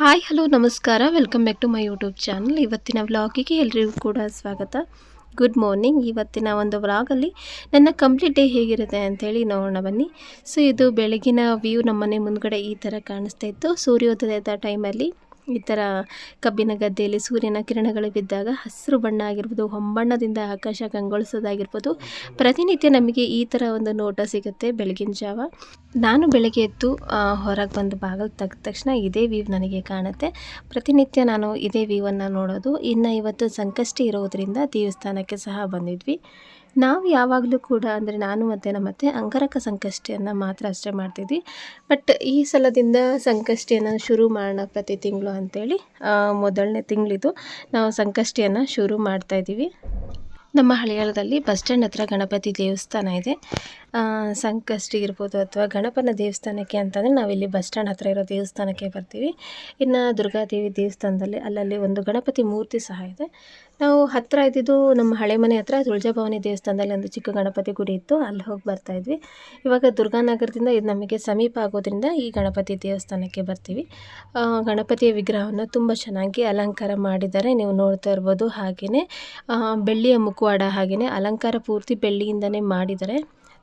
Hi, hello, ನಮಸ್ಕಾರ. Welcome back to my YouTube channel ಇವತ್ತಿನ ವ್ಲಾಗಿಗೆ ಎಲ್ರಿಗೂ ಕೂಡ ಸ್ವಾಗತ. ಗುಡ್ ಮಾರ್ನಿಂಗ್ ಇವತ್ತಿನ ಒಂದು ವ್ಲಾಗಲ್ಲಿ ನನ್ನ ಕಂಪ್ಲೀಟ್ ಡೇ ಹೇಗಿರುತ್ತೆ ಅಂಥೇಳಿ ನೋಡೋಣ ಬನ್ನಿ. ಸೊ ಇದು ಬೆಳಗಿನ ವ್ಯೂ ನಮ್ಮನೆ ಮುಂದ್ಗಡೆ ಈ ಥರ ಕಾಣಿಸ್ತಾ ಇತ್ತು. ಸೂರ್ಯೋದಯದ ಟೈಮಲ್ಲಿ ಈ ಥರ ಕಬ್ಬಿನ ಗದ್ದೆಯಲ್ಲಿ ಸೂರ್ಯನ ಕಿರಣಗಳು ಬಿದ್ದಾಗ ಹಸಿರು ಬಣ್ಣ ಆಗಿರ್ಬೋದು ಹೊಂಬಣ್ಣದಿಂದ ಆಕಾಶ ಕಂಗೊಳಿಸೋದಾಗಿರ್ಬೋದು, ಪ್ರತಿನಿತ್ಯ ನಮಗೆ ಈ ಥರ ಒಂದು ನೋಟ ಸಿಗುತ್ತೆ ಬೆಳಗಿನ ಜಾವ. ನಾನು ಬೆಳಗ್ಗೆ ಎದ್ದು ಹೊರಗೆ ಬಂದು ಬಾಗಿಲು ತೆಗೆದ ತಕ್ಷಣ ಇದೇ ವ್ಯೂ ನನಗೆ ಕಾಣುತ್ತೆ. ಪ್ರತಿನಿತ್ಯ ನಾನು ಇದೇ ವ್ಯೂವನ್ನು ನೋಡೋದು. ಇನ್ನು ಇವತ್ತು ಸಂಕಷ್ಟಿ ಇರೋದರಿಂದ ದೇವಸ್ಥಾನಕ್ಕೆ ಸಹ ಬಂದಿದ್ವಿ. ನಾವು ಯಾವಾಗಲೂ ಕೂಡ ಅಂದರೆ ನಾನು ಮತ್ತು ನಮ್ಮ ಅಂಗರಕ ಸಂಕಷ್ಟಿಯನ್ನು ಮಾತ್ರ ಅಷ್ಟೇ ಮಾಡ್ತಿದ್ವಿ. ಬಟ್ ಈ ಸಲದಿಂದ ಸಂಕಷ್ಟಿಯನ್ನು ಶುರು ಮಾಡೋಣ ಪ್ರತಿ ತಿಂಗಳು ಅಂಥೇಳಿ ಮೊದಲನೇ ತಿಂಗಳಿದು ನಾವು ಸಂಕಷ್ಟಿಯನ್ನು ಶುರು ಮಾಡ್ತಾಯಿದ್ದೀವಿ ನಮ್ಮ ಹಳೆಯಾಳದಲ್ಲಿ ಬಸ್ ಸ್ಟ್ಯಾಂಡ್ ಹತ್ರ ಗಣಪತಿ ದೇವಸ್ಥಾನ ಇದೆ. ಸಂಕಷ್ಟಿ ಇರ್ಬೋದು ಅಥವಾ ಗಣಪನ ದೇವಸ್ಥಾನಕ್ಕೆ ಅಂತಂದರೆ ನಾವಿಲ್ಲಿ ಬಸ್ ಸ್ಟ್ಯಾಂಡ್ ಹತ್ತಿರ ಇರೋ ದೇವಸ್ಥಾನಕ್ಕೆ ಬರ್ತೀವಿ. ಇನ್ನು ದುರ್ಗಾದೇವಿ ದೇವಸ್ಥಾನದಲ್ಲಿ ಅಲ್ಲಲ್ಲಿ ಒಂದು ಗಣಪತಿ ಮೂರ್ತಿ ಸಹ ಇದೆ. ನಾವು ಹತ್ತಿರ ಇದ್ದಿದ್ದು ನಮ್ಮ ಹಳೆ ಮನೆ ಹತ್ರ ತುಳಜಾಭವಾನಿ ದೇವಸ್ಥಾನದಲ್ಲಿ ಒಂದು ಚಿಕ್ಕ ಗಣಪತಿ ಗುಡಿ ಇತ್ತು. ಅಲ್ಲಿ ಹೋಗಿ ಬರ್ತಾ ಇದ್ವಿ. ಇವಾಗ ದುರ್ಗಾನಗರದಿಂದ ಇದು ನಮಗೆ ಸಮೀಪ ಆಗೋದ್ರಿಂದ ಈ ಗಣಪತಿ ದೇವಸ್ಥಾನಕ್ಕೆ ಬರ್ತೀವಿ. ಗಣಪತಿಯ ವಿಗ್ರಹವನ್ನು ತುಂಬ ಚೆನ್ನಾಗಿ ಅಲಂಕಾರ ಮಾಡಿದ್ದಾರೆ. ನೀವು ನೋಡ್ತಾ ಇರ್ಬೋದು ಹಾಗೆಯೇ ಬೆಳ್ಳಿಯ ಮುಖವಾಡ ಹಾಗೆಯೇ ಅಲಂಕಾರ ಪೂರ್ತಿ ಬೆಳ್ಳಿಯಿಂದನೇ ಮಾಡಿದ್ದಾರೆ.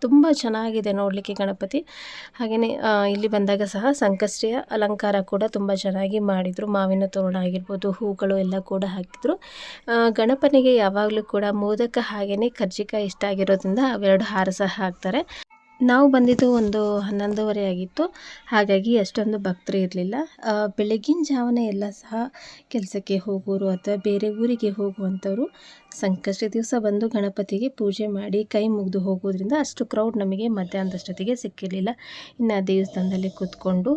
ತುಂಬ ಚೆನ್ನಾಗಿದೆ ನೋಡಲಿಕ್ಕೆ ಗಣಪತಿ. ಹಾಗೆಯೇ ಇಲ್ಲಿ ಬಂದಾಗ ಸಹ ಸಂಕಷ್ಟಿಯ ಅಲಂಕಾರ ಕೂಡ ತುಂಬ ಚೆನ್ನಾಗಿ ಮಾಡಿದರು. ಮಾವಿನ ತೋರಣ ಆಗಿರ್ಬೋದು, ಹೂಗಳು ಎಲ್ಲ ಕೂಡ ಹಾಕಿದ್ರು. ಗಣಪನಿಗೆ ಯಾವಾಗಲೂ ಕೂಡ ಮೋದಕ ಹಾಗೆಯೇ ಕರ್ಜಿಕಾಯಿ ಇಷ್ಟ ಆಗಿರೋದ್ರಿಂದ ಅವೆರಡು ಹಾರ ಸಹ ಹಾಕ್ತಾರೆ. ನಾವು ಬಂದಿದ್ದು ಒಂದು ಹನ್ನೊಂದುವರೆ ಆಗಿತ್ತು. ಹಾಗಾಗಿ ಅಷ್ಟೊಂದು ಭಕ್ತರು ಇರಲಿಲ್ಲ. ಬೆಳಗಿನ ಜಾವನೇ ಎಲ್ಲ ಸಹ ಕೆಲಸಕ್ಕೆ ಹೋಗೋರು ಅಥವಾ ಬೇರೆ ಊರಿಗೆ ಹೋಗುವಂಥವ್ರು ಸಂಕಷ್ಟ ದಿವಸ ಬಂದು ಗಣಪತಿಗೆ ಪೂಜೆ ಮಾಡಿ ಕೈ ಮುಗಿದು ಹೋಗೋದ್ರಿಂದ ಅಷ್ಟು ಕ್ರೌಡ್ ನಮಗೆ ಮಧ್ಯಾಹ್ನದಷ್ಟೊತ್ತಿಗೆ ಸಿಕ್ಕಿರಲಿಲ್ಲ. ಇನ್ನು ದೇವಸ್ಥಾನದಲ್ಲಿ ಕೂತ್ಕೊಂಡು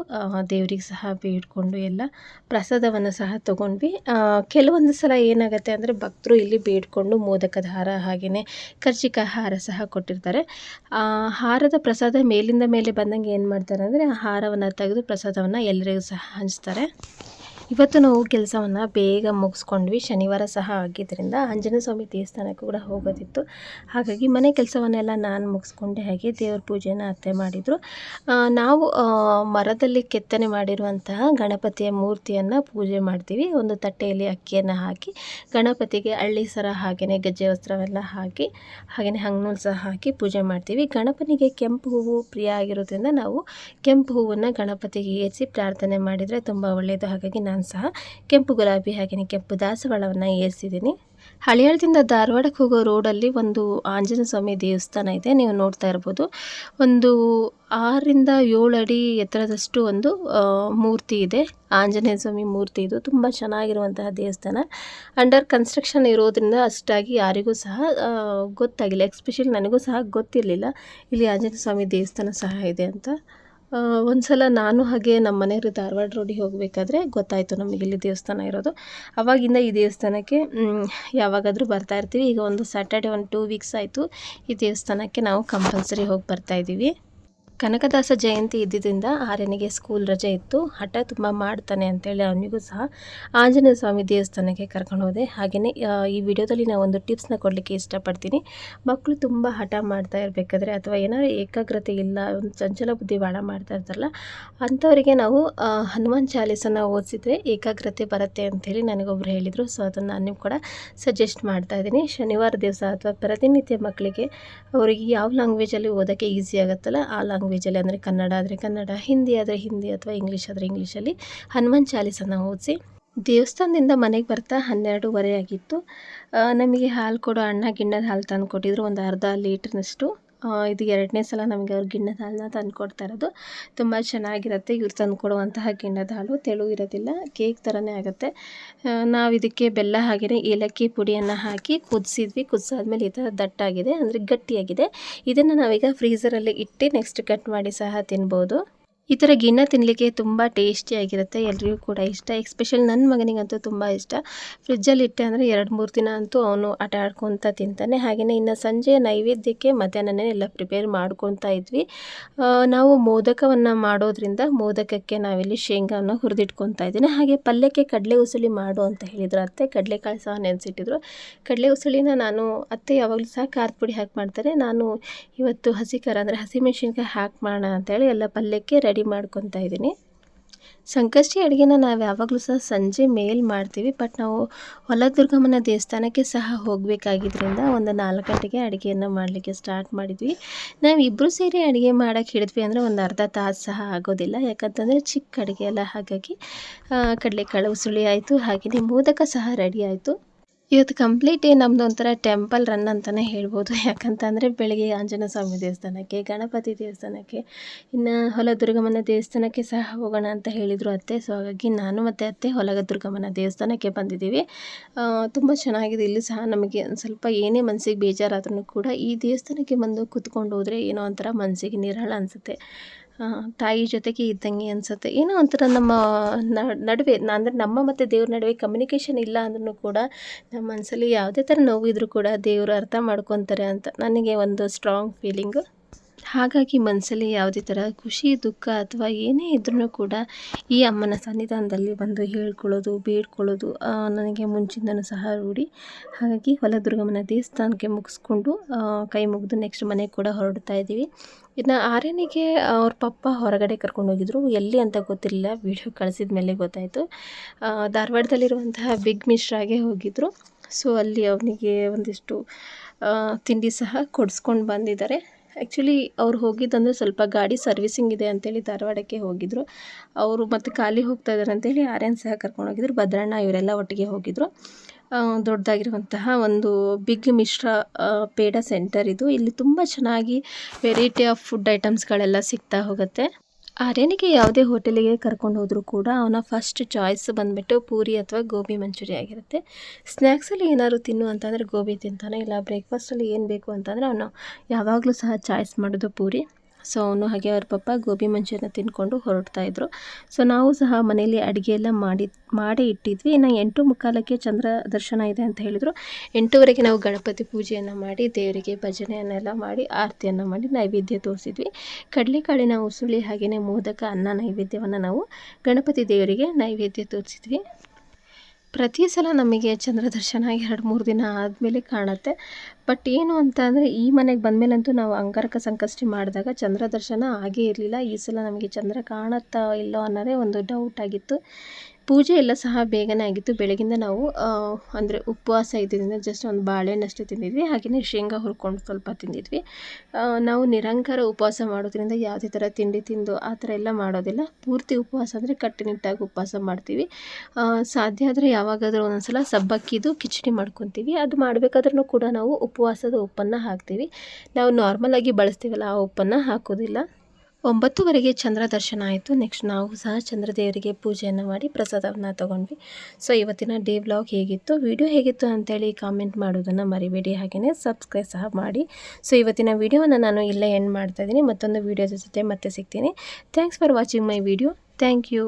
ದೇವರಿಗೆ ಸಹ ಬೇಡ್ಕೊಂಡು ಎಲ್ಲ ಪ್ರಸಾದವನ್ನು ಸಹ ತೊಗೊಂಡ್ವಿ. ಕೆಲವೊಂದು ಸಲ ಏನಾಗುತ್ತೆ ಅಂದರೆ ಭಕ್ತರು ಇಲ್ಲಿ ಬೇಡ್ಕೊಂಡು ಮೋದಕದ ಹಾರ ಹಾಗೆಯೇ ಕರ್ಜಿಕಾಯಿ ಹಾರ ಸಹ ಕೊಟ್ಟಿರ್ತಾರೆ. ಆ ಹಾರದ ಪ್ರಸಾದ ಮೇಲಿಂದ ಮೇಲೆ ಬಂದಂಗೆ ಏನು ಮಾಡ್ತಾರೆ ಅಂದರೆ ಆ ಹಾರವನ್ನು ತೆಗೆದು ಪ್ರಸಾದವನ್ನು ಎಲ್ಲರಿಗೂ ಸಹ ಹಂಚ್ತಾರೆ. ಇವತ್ತು ನಾವು ಕೆಲಸವನ್ನು ಬೇಗ ಮುಗಿಸ್ಕೊಂಡ್ವಿ. ಶನಿವಾರ ಸಹ ಆಗಿದ್ದರಿಂದ ಆಂಜನೇಯ ಸ್ವಾಮಿ ದೇವಸ್ಥಾನಕ್ಕೂ ಕೂಡ ಹೋಗೋದಿತ್ತು. ಹಾಗಾಗಿ ಮನೆ ಕೆಲಸವನ್ನೆಲ್ಲ ನಾನು ಮುಗಿಸ್ಕೊಂಡೆ ಹಾಗೆ ದೇವ್ರ ಪೂಜೆಯನ್ನು ಅತ್ತೆ ಮಾಡಿದರು. ನಾವು ಮರದಲ್ಲಿ ಕೆತ್ತನೆ ಮಾಡಿರುವಂತಹ ಗಣಪತಿಯ ಮೂರ್ತಿಯನ್ನು ಪೂಜೆ ಮಾಡ್ತೀವಿ. ಒಂದು ತಟ್ಟೆಯಲ್ಲಿ ಅಕ್ಕಿಯನ್ನು ಹಾಕಿ, ಗಣಪತಿಗೆ ಹಳ್ಳಿ ಸರ ಹಾಗೆಯೇ ಗಜ್ಜೆ ವಸ್ತ್ರವೆಲ್ಲ ಹಾಕಿ ಹಾಗೆಯೇ ಹಂಗ್ನೂಲ್ ಸಹ ಹಾಕಿ ಪೂಜೆ ಮಾಡ್ತೀವಿ. ಗಣಪನಿಗೆ ಕೆಂಪು ಹೂವು ಪ್ರಿಯ ಆಗಿರೋದ್ರಿಂದ ನಾವು ಕೆಂಪು ಹೂವನ್ನು ಗಣಪತಿಗೆ ಏರಿಸಿ ಪ್ರಾರ್ಥನೆ ಮಾಡಿದರೆ ತುಂಬ ಒಳ್ಳೆಯದು ಹಾಗಾಗಿ ನಾನು ಸಹ ಕೆಂಪು ಗುಲಾಬಿ ಹಾಗೆಯೇ ಕೆಂಪು ದಾಸವಾಳವನ್ನು ಏರಿಸಿದ್ದೀನಿ. ಹಳಿಯಾಳದಿಂದ ಧಾರವಾಡಕ್ಕೆ ಹೋಗೋ ರೋಡಲ್ಲಿ ಒಂದು ಆಂಜನೇಯ ಸ್ವಾಮಿ ದೇವಸ್ಥಾನ ಇದೆ, ನೀವು ನೋಡ್ತಾ ಇರ್ಬೋದು. ಒಂದು ಆರರಿಂದ ಏಳು ಅಡಿ ಎತ್ತರದಷ್ಟು ಒಂದು ಮೂರ್ತಿ ಇದೆ. ಆಂಜನೇಯ ಸ್ವಾಮಿ ಮೂರ್ತಿ ಇದು ತುಂಬ ಚೆನ್ನಾಗಿರುವಂತಹ ದೇವಸ್ಥಾನ. ಅಂಡರ್ ಕನ್ಸ್ಟ್ರಕ್ಷನ್ ಇರೋದ್ರಿಂದ ಅಷ್ಟಾಗಿ ಯಾರಿಗೂ ಸಹ ಗೊತ್ತಾಗಿಲ್ಲ. ಎಕ್ಸ್ಪೆಷಲಿ ನನಗೂ ಸಹ ಗೊತ್ತಿರಲಿಲ್ಲ ಇಲ್ಲಿ ಆಂಜನೇಯ ಸ್ವಾಮಿ ದೇವಸ್ಥಾನ ಸಹ ಇದೆ ಅಂತ. ಒಂದು ಸಲ ನಾನು ಹಾಗೆ ನಮ್ಮ ಮನೆಯವರು ಧಾರವಾಡ ರೋಡಿಗೆ ಹೋಗಬೇಕಾದ್ರೆ ಗೊತ್ತಾಯಿತು ನಮಗೆ ಇಲ್ಲಿ ದೇವಸ್ಥಾನ ಇರೋದು. ಅವಾಗಿಂದ ಈ ದೇವಸ್ಥಾನಕ್ಕೆ ಯಾವಾಗಾದರೂ ಬರ್ತಾ ಇರ್ತೀವಿ. ಈಗ ಒಂದು ಸ್ಯಾಟರ್ಡೆ ಒಂದು ಟೂ ವೀಕ್ಸ್ ಆಯಿತು ಈ ದೇವಸ್ಥಾನಕ್ಕೆ ನಾವು ಕಂಪಲ್ಸರಿ ಹೋಗಿ ಬರ್ತಾ ಇದ್ದೀವಿ ಕನಕದಾಸ ಜಯಂತಿ ಇದ್ದಿದ್ದರಿಂದ ಆರ್ಯನಿಗೆ ಸ್ಕೂಲ್ ರಜೆ ಇತ್ತು. ಹಠ ತುಂಬ ಮಾಡ್ತಾನೆ ಅಂತೇಳಿ ಅವನಿಗೂ ಸಹ ಆಂಜನೇಯ ಸ್ವಾಮಿ ದೇವಸ್ಥಾನಕ್ಕೆ ಕರ್ಕೊಂಡು ಹೋದೆ. ಹಾಗೆಯೇ ಈ ವಿಡಿಯೋದಲ್ಲಿ ನಾವು ಒಂದು ಟಿಪ್ಸ್ನ ಕೊಡಲಿಕ್ಕೆ ಇಷ್ಟಪಡ್ತೀನಿ. ಮಕ್ಕಳು ತುಂಬ ಹಠ ಮಾಡ್ತಾ ಇರಬೇಕಾದ್ರೆ ಅಥವಾ ಏನಾದ್ರು ಏಕಾಗ್ರತೆ ಇಲ್ಲ, ಒಂದು ಚಂಚಲ ಬುದ್ಧಿ ಬಾಳ ಮಾಡ್ತಾ ಇರ್ತಾರಲ್ಲ, ಅಂಥವರಿಗೆ ನಾವು ಹನುಮಾನ್ ಚಾಲೀಸನ ಓದಿಸಿದ್ರೆ ಏಕಾಗ್ರತೆ ಬರುತ್ತೆ ಅಂತೇಳಿ ನನಗೊಬ್ರು ಹೇಳಿದರು. ಸೊ ಅದನ್ನು ನಾನು ಕೂಡ ಸಜೆಸ್ಟ್ ಮಾಡ್ತಾ ಇದ್ದೀನಿ. ಶನಿವಾರ ದಿವಸ ಅಥವಾ ಪ್ರತಿನಿತ್ಯ ಮಕ್ಕಳಿಗೆ ಅವರಿಗೆ ಯಾವ ಲ್ಯಾಂಗ್ವೇಜಲ್ಲಿ ಓದೋಕ್ಕೆ ಈಸಿ ಆಗುತ್ತಲ್ಲ, ಆ ಲ್ಯಾಂಗ್ವೇಜಲ್ಲಿ ಅಂದರೆ ಕನ್ನಡ ಆದರೆ ಕನ್ನಡ, ಹಿಂದಿ ಆದರೆ ಹಿಂದಿ ಅಥವಾ ಇಂಗ್ಲೀಷ್ ಆದರೆ ಇಂಗ್ಲೀಷಲ್ಲಿ ಹನುಮಾನ್ ಚಾಲೀಸನ್ನು ಓದಿಸಿ ದೇವಸ್ಥಾನದಿಂದ ಮನೆಗೆ ಬರ್ತಾ ಹನ್ನೆರಡೂವರೆ ಆಗಿತ್ತು. ನಮಗೆ ಹಾಲು ಕೊಡೋ ಅಣ್ಣ ಗಿಣ್ಣದ ಹಾಲು ತಂದು ಕೊಟ್ಟಿದ್ರು ಒಂದು ಅರ್ಧ ಲೀಟ್ರ್ನಷ್ಟು. ಇದು ಎರಡನೇ ಸಲ ನಮಗೆ ಅವ್ರು ಗಿಣ್ಣದ ಹಾಲನ್ನ ತಂದು ಕೊಡ್ತಾ ಇರೋದು. ತುಂಬ ಚೆನ್ನಾಗಿರುತ್ತೆ. ಇವ್ರು ತಂದು ಕೊಡುವಂತಹ ಗಿಣ್ಣದ ಹಾಲು. ತೆಳು ಇರೋದಿಲ್ಲ. ಕೇಕ್ ಥರನೇ ಆಗುತ್ತೆ. ನಾವು ಇದಕ್ಕೆ ಬೆಲ್ಲ ಹಾಗೆಯೇ ಏಲಕ್ಕಿ ಪುಡಿಯನ್ನು ಹಾಕಿ ಕುದಿಸಿದ್ವಿ. ಕುದಿಸಾದ್ಮೇಲೆ ಈ ಥರ ದಟ್ಟಾಗಿದೆ. ಅಂದರೆ ಗಟ್ಟಿಯಾಗಿದೆ. ಇದನ್ನು ನಾವೀಗ ಫ್ರೀಝರಲ್ಲಿ ಇಟ್ಟು ನೆಕ್ಸ್ಟ್ ಕಟ್ ಮಾಡಿ ಸಹ ತಿನ್ಬೋದು. ಈ ಥರ ಗಿಣ್ಣ ತಿನ್ನಲಿಕ್ಕೆ ತುಂಬ ಟೇಸ್ಟಿಯಾಗಿರುತ್ತೆ ಎಲ್ರಿಗೂ ಕೂಡ ಇಷ್ಟ. ಎಕ್ಸ್ಪೆಷಲ್ ನನ್ನ ಮಗನಿಗಂತೂ ತುಂಬ ಇಷ್ಟ. ಫ್ರಿಜ್ಜಲ್ಲಿ ಇಟ್ಟೆ ಅಂದರೆ ಎರಡು ಮೂರು ದಿನ ಅಂತೂ ಅವನು ಆಟ ಆಡ್ಕೊತ ತಿಂತಾನೆ. ಹಾಗೆಯೇ ಇನ್ನು ಸಂಜೆ ನೈವೇದ್ಯಕ್ಕೆ ಮಧ್ಯಾಹ್ನನೇ ಎಲ್ಲ ಪ್ರಿಪೇರ್ ಮಾಡ್ಕೊತಾ ಇದ್ವಿ. ನಾವು ಮೋದಕವನ್ನು ಮಾಡೋದ್ರಿಂದ ಮೋದಕಕ್ಕೆ ನಾವಿಲ್ಲಿ ಶೇಂಗಾವನ್ನು ಹುರಿದಿಟ್ಕೊತಾ ಇದ್ದೀನಿ. ಹಾಗೆ ಪಲ್ಯಕ್ಕೆ ಕಡಲೆ ಉಸುಳಿ ಮಾಡು ಅಂತ ಹೇಳಿದ್ರು ಅತ್ತೆ. ಕಡಲೆಕಾಳು ಸಹ ನೆನೆಸಿಟ್ಟಿದ್ರು. ಕಡಲೆ ಉಸುಳಿನ ನಾನು ಅತ್ತೆ ಯಾವಾಗಲೂ ಸಹ ಖಾರದ ಪುಡಿ ಹಾಕಿ ಮಾಡ್ತಾರೆ. ನಾನು ಇವತ್ತು ಹಸಿ ಖಾರ ಅಂದರೆ ಹಸಿಮೆಣ್ಸಿನ್ಕಾಯಿ ಹಾಕಿ ಮಾಡೋಣ ಅಂತೇಳಿ ಎಲ್ಲ ಪಲ್ಯಕ್ಕೆ ರೆಡಿ ಮಾಡ್ಕೊತಾ ಇದ್ದೀನಿ. ಸಂಕಷ್ಟಿ ಅಡುಗೆನ ನಾವು ಯಾವಾಗಲೂ ಸಹ ಸಂಜೆ ಮೇಲೆ ಮಾಡ್ತೀವಿ, ಬಟ್ ನಾವು ಹೊಲ ದುರ್ಗಮ್ಮನ ದೇವಸ್ಥಾನಕ್ಕೆ ಸಹ ಹೋಗಬೇಕಾಗಿದ್ದರಿಂದ ಒಂದು ನಾಲ್ಕು ಗಂಟೆಗೆ ಅಡುಗೆಯನ್ನು ಮಾಡಲಿಕ್ಕೆ ಸ್ಟಾರ್ಟ್ ಮಾಡಿದ್ವಿ. ನಾವು ಇಬ್ಬರು ಸೇರಿ ಅಡುಗೆ ಮಾಡೋಕ್ಕೆ ಹಿಡಿದ್ವಿ ಅಂದರೆ ಒಂದು ಅರ್ಧ ತಾಸು ಸಹ ಆಗೋದಿಲ್ಲ. ಯಾಕಂತಂದರೆ ಚಿಕ್ಕ ಅಡುಗೆ ಅಲ್ಲ, ಹಾಗಾಗಿ ಕಡಲೆಕಾಳು ಉಸುಳಿ ಆಯಿತು ಹಾಗೆಯೇ ಮೋದಕ ಸಹ ರೆಡಿ ಆಯಿತು. ಇವತ್ತು ಕಂಪ್ಲೀಟ್ ನಮ್ದು ಒಂಥರ ಟೆಂಪಲ್ ರನ್ ಅಂತಲೇ ಹೇಳ್ಬೋದು. ಯಾಕಂತಂದರೆ ಬೆಳಗ್ಗೆ ಆಂಜನೇಯ ಸ್ವಾಮಿ ದೇವಸ್ಥಾನಕ್ಕೆ, ಗಣಪತಿ ದೇವಸ್ಥಾನಕ್ಕೆ, ಇನ್ನು ಹೊಲ ದುರ್ಗಮ್ಮನ ದೇವಸ್ಥಾನಕ್ಕೆ ಸಹ ಹೋಗೋಣ ಅಂತ ಹೇಳಿದರು ಅತ್ತೆ. ಸೊ ಹಾಗಾಗಿ ನಾನು ಮತ್ತು ಅತ್ತೆ ಹೊಲದುರ್ಗಮ್ಮನ ದೇವಸ್ಥಾನಕ್ಕೆ ಬಂದಿದ್ದೀವಿ. ತುಂಬ ಚೆನ್ನಾಗಿದೆ. ಇಲ್ಲಿ ಸಹ ನಮಗೆ ಸ್ವಲ್ಪ ಏನೇ ಮನಸ್ಸಿಗೆ ಬೇಜಾರಾದ್ರೂ ಕೂಡ ಈ ದೇವಸ್ಥಾನಕ್ಕೆ ಬಂದು ಕೂತ್ಕೊಂಡು ಹೋದರೆ ಏನೋ ಒಂಥರ ಮನಸ್ಸಿಗೆ ನಿರಾಳ ಅನಿಸುತ್ತೆ. ತಾಯಿ ಜೊತೆಗೆ ಇದ್ದಂಗೆ ಅನ್ಸುತ್ತೆ. ಏನೋ ಒಂಥರ ನಮ್ಮ ನಡುವೆ ಅಂದರೆ ನಮ್ಮ ಮತ್ತು ದೇವ್ರ ನಡುವೆ ಕಮ್ಯುನಿಕೇಷನ್ ಇಲ್ಲ ಅಂದ್ರೂ ಕೂಡ ನಮ್ಮ ಮನಸ್ಸಲ್ಲಿ ಯಾವುದೇ ಥರ ನೋವಿದ್ರೂ ಕೂಡ ದೇವರು ಅರ್ಥ ಮಾಡ್ಕೊತಾರೆ ಅಂತ. ನನಗೆ ಒಂದು ಸ್ಟ್ರಾಂಗ್ ಫೀಲಿಂಗು ಹಾಗಾಗಿ ಮನಸ್ಸಲ್ಲಿ ಯಾವುದೇ ಥರ ಖುಷಿ, ದುಃಖ ಅಥವಾ ಏನೇ ಇದ್ರೂ ಕೂಡ ಈ ಅಮ್ಮನ ಸನ್ನಿಧಾನದಲ್ಲಿ ಬಂದು ಹೇಳ್ಕೊಳ್ಳೋದು, ಬೇಡ್ಕೊಳ್ಳೋದು ನನಗೆ ಮುಂಚಿಂದನೂ ಸಹ ರೂಢಿ. ಹಾಗಾಗಿ ಹೊಲದುರ್ಗಮ್ಮನ ದೇವಸ್ಥಾನಕ್ಕೆ ಮುಗಿಸ್ಕೊಂಡು ಕೈ ಮುಗಿದು ನೆಕ್ಸ್ಟ್ ಮನೆಗೆ ಕೂಡ ಹೊರಡ್ತಾ ಇದ್ದೀವಿ. ಇನ್ನು ಆರ್ಯನಿಗೆ ಅವ್ರ ಪಪ್ಪ ಹೊರಗಡೆ ಕರ್ಕೊಂಡು ಹೋಗಿದ್ರು. ಎಲ್ಲಿ ಅಂತ ಗೊತ್ತಿರಲಿಲ್ಲ. ವಿಡಿಯೋ ಕಳಿಸಿದ ಮೇಲೆ ಗೊತ್ತಾಯಿತು. ಧಾರವಾಡದಲ್ಲಿರುವಂತಹ ಬಿಗ್ ಮಿಶ್ರಾಗೆ ಹೋಗಿದ್ರು. ಸೊ ಅಲ್ಲಿ ಅವನಿಗೆ ಒಂದಿಷ್ಟು ತಿಂಡಿ ಸಹ ಕೊಡಿಸ್ಕೊಂಡು ಬಂದಿದ್ದಾರೆ. ಆ್ಯಕ್ಚುಲಿ ಅವ್ರು ಹೋಗಿದ್ದಂದರೆ ಸ್ವಲ್ಪ ಗಾಡಿ ಸರ್ವಿಸಿಂಗ್ ಇದೆ ಅಂತೇಳಿ ಧಾರವಾಡಕ್ಕೆ ಹೋಗಿದ್ದರು ಅವರು ಮತ್ತು ಖಾಲಿ ಹೋಗ್ತಾ ಇದ್ದಾರೆ ಅಂತೇಳಿ ಆರ್ಯನ್ ಸಹ ಕರ್ಕೊಂಡು ಹೋಗಿದ್ರು. ಭದ್ರಣ್ಣ ಇವರೆಲ್ಲ ಒಟ್ಟಿಗೆ ಹೋಗಿದ್ರು. ದೊಡ್ಡದಾಗಿರುವಂತಹ ಒಂದು ಬಿಗ್ ಮಿಶ್ರ ಪೇಡ ಸೆಂಟರ್ ಇದು. ಇಲ್ಲಿ ತುಂಬ ಚೆನ್ನಾಗಿ ವೆರೈಟಿ ಆಫ್ ಫುಡ್ ಐಟಮ್ಸ್ಗಳೆಲ್ಲ ಸಿಗ್ತಾ ಹೋಗುತ್ತೆ. ಆರ್ಯನಿಗೆ ಯಾವುದೇ ಹೋಟೆಲಿಗೆ ಕರ್ಕೊಂಡು ಹೋದರೂ ಕೂಡ ಅವನ ಫಸ್ಟ್ ಚಾಯ್ಸ್ ಬಂದುಬಿಟ್ಟು ಪೂರಿ ಅಥವಾ ಗೋಬಿ ಮಂಚೂರಿ ಆಗಿರುತ್ತೆ. ಸ್ನ್ಯಾಕ್ಸಲ್ಲಿ ಏನಾದ್ರು ತಿನ್ನು ಅಂತಂದರೆ ಗೋಬಿ ತಿಂತಾನೆ, ಇಲ್ಲ ಬ್ರೇಕ್ಫಾಸ್ಟಲ್ಲಿ ಏನು ಬೇಕು ಅಂತಂದರೆ ಅವನು ಯಾವಾಗಲೂ ಸಹ ಚಾಯ್ಸ್ ಮಾಡೋದು ಪೂರಿ. ಸೊ ಅವನು ಹಾಗೆ ಅವ್ರ ಪಪ್ಪ ಗೋಬಿ ಮಂಚೂರಿನ ತಿನ್ಕೊಂಡು ಹೊರಡ್ತಾ ಇದ್ರು. ಸೊ ನಾವು ಸಹ ಮನೆಯಲ್ಲಿ ಅಡುಗೆ ಎಲ್ಲ ಮಾಡಿ ಮಾಡಿ ಇಟ್ಟಿದ್ವಿ. ಇನ್ನು ಎಂಟು ಮುಕ್ಕಾಲಕ್ಕೆ ಚಂದ್ರ ದರ್ಶನ ಇದೆ ಅಂತ ಹೇಳಿದರು. ಎಂಟೂವರೆಗೆ ನಾವು ಗಣಪತಿ ಪೂಜೆಯನ್ನು ಮಾಡಿ, ದೇವರಿಗೆ ಭಜನೆಯನ್ನೆಲ್ಲ ಮಾಡಿ, ಆರತಿಯನ್ನು ಮಾಡಿ ನೈವೇದ್ಯ ತೋರಿಸಿದ್ವಿ. ಕಡಲೆಕಾಳಿನ ಉಸುಳಿ ಹಾಗೆಯೇ ಮೋದಕ, ಅನ್ನ, ನೈವೇದ್ಯವನ್ನು ನಾವು ಗಣಪತಿ ದೇವರಿಗೆ ನೈವೇದ್ಯ ತೋರಿಸಿದ್ವಿ. ಪ್ರತಿ ಸಲ ನಮಗೆ ಚಂದ್ರ ದರ್ಶನ ಎರಡು ಮೂರು ದಿನ ಆದಮೇಲೆ ಕಾಣುತ್ತೆ. ಬಟ್ ಏನು ಅಂತ ಅಂದರೆ ಈ ಮನೆಗೆ ಬಂದಮೇಲಂತೂ ನಾವು ಅಂಗಾರಕ ಸಂಕಷ್ಟಿ ಮಾಡಿದಾಗ ಚಂದ್ರ ದರ್ಶನ ಆಗೇ ಇರಲಿಲ್ಲ. ಈ ಸಲ ನಮಗೆ ಚಂದ್ರ ಕಾಣುತ್ತಾ ಇಲ್ಲೋ ಅನ್ನೋದೇ ಒಂದು ಡೌಟ್ ಆಗಿತ್ತು. ಪೂಜೆ ಎಲ್ಲ ಸಹ ಬೇಗನೆ ಆಗಿತ್ತು. ಬೆಳಗಿಂದ ನಾವು ಅಂದರೆ ಉಪವಾಸ ಇದ್ದಿದ್ದರಿಂದ ಜಸ್ಟ್ ಒಂದು ಬಾಳೆಹಣ್ಣಷ್ಟು ತಿಂದಿದ್ವಿ. ಹಾಗೆಯೇ ಶೇಂಗಾ ಹುರ್ಕೊಂಡು ಸ್ವಲ್ಪ ತಿಂದಿದ್ವಿ. ನಾವು ನಿರಂಕಾರ ಉಪವಾಸ ಮಾಡೋದ್ರಿಂದ ಯಾವುದೇ ಥರ ತಿಂಡಿ ತಿಂದು ಆ ಥರ ಎಲ್ಲ ಮಾಡೋದಿಲ್ಲ. ಪೂರ್ತಿ ಉಪವಾಸ ಅಂದರೆ ಕಟ್ಟುನಿಟ್ಟಾಗಿ ಉಪವಾಸ ಮಾಡ್ತೀವಿ. ಸಾಧ್ಯ ಆದರೆ ಯಾವಾಗಾದರೂ ಒಂದೊಂದ್ಸಲ ಸಬ್ಬಕ್ಕಿದು ಕಿಚಡಿ ಮಾಡ್ಕೊತೀವಿ. ಅದು ಮಾಡಬೇಕಾದ್ರೂ ಕೂಡ ನಾವು ಉಪವಾಸದ ಉಪ್ಪನ್ನು ಹಾಕ್ತೀವಿ. ನಾವು ನಾರ್ಮಲಾಗಿ ಬಳಸ್ತೀವಲ್ಲ ಆ ಉಪ್ಪನ್ನು ಹಾಕೋದಿಲ್ಲ. ಒಂಬತ್ತುವರೆಗೆ ಚಂದ್ರ ದರ್ಶನ ಆಯಿತು. ನೆಕ್ಸ್ಟ್ ನಾವು ಸಹ ಚಂದ್ರದೇವರಿಗೆ ಪೂಜೆಯನ್ನು ಮಾಡಿ ಪ್ರಸಾದವನ್ನು ತೊಗೊಂಡ್ವಿ. ಸೊ ಇವತ್ತಿನ ಡೇ ಬ್ಲಾಗ್ ಹೇಗಿತ್ತು? ವಿಡಿಯೋ ಹೇಗಿತ್ತು ಅಂತೇಳಿ ಕಾಮೆಂಟ್ ಮಾಡೋದನ್ನು ಮರಿಬೇಡಿ. ಹಾಗೆಯೇ ಸಬ್ಸ್ಕ್ರೈಬ್ ಸಹ ಮಾಡಿ. ಸೊ ಇವತ್ತಿನ ವಿಡಿಯೋವನ್ನು ನಾನು ಇಲ್ಲೇ ಎಂಡ್ ಮಾಡ್ತಾಯಿದ್ದೀನಿ ಮತ್ತೊಂದು ವೀಡಿಯೋದ ಜೊತೆ ಮತ್ತೆ ಸಿಗ್ತೀನಿ. Thanks for watching my video thank you